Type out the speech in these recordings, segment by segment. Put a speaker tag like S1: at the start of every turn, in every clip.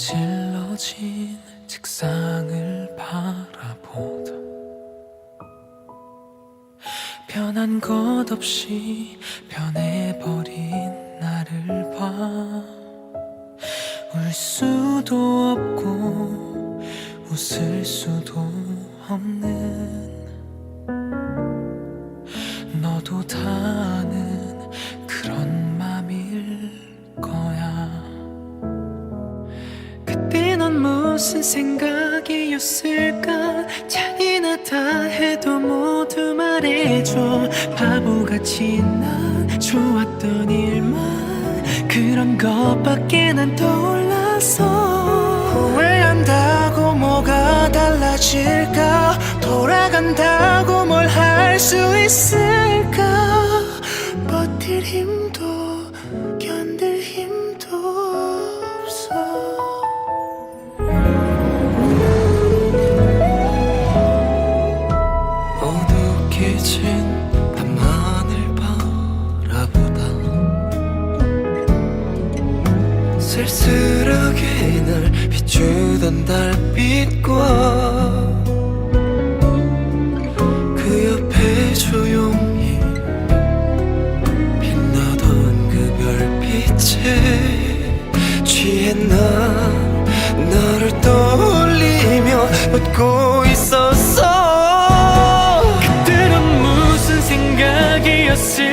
S1: 어질러진 책상을 바라보다 변한 것 없이 변해버린 나를 봐. 울 수도 없고 웃을 수도 없는 무슨 생각이었을까? 잔인하다 해도 모두 말해줘. 바보같이 난 좋았던 일만. 그런 것밖에 난 떠올랐어 후회한다고 뭐가 달라질까? 돌아간다고 뭘 할 수 있을까? 버틸 힘도 쓸쓸하게 날 비추던 달빛과 그 옆에 조용히 빛나던 그 별빛에 취해 난 너를 떠올리며 웃고 있었어. 그때는 무슨 생각이었을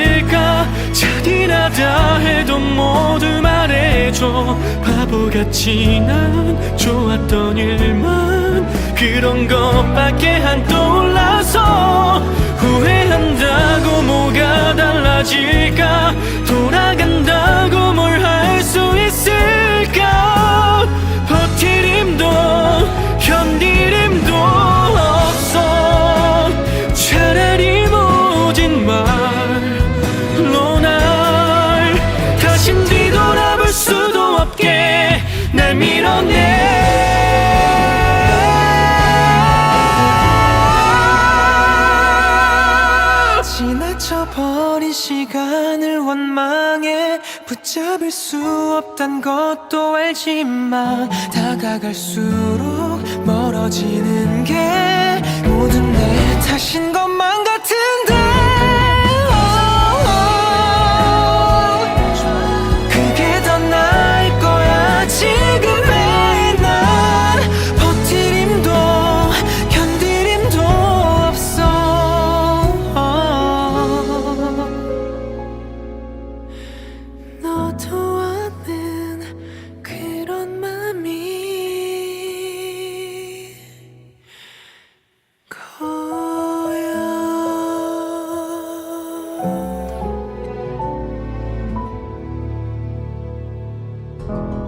S1: 바보같이 난 좋았던 일만 그런 것밖에 안 떠올라서 후회한다고 뭐가 달라질 지나쳐버린 시간을 원망해 붙잡을 수 없단 것도 알지만 다가갈수록 멀어지는 게 모든 내 탓인 것만 같은데 thank you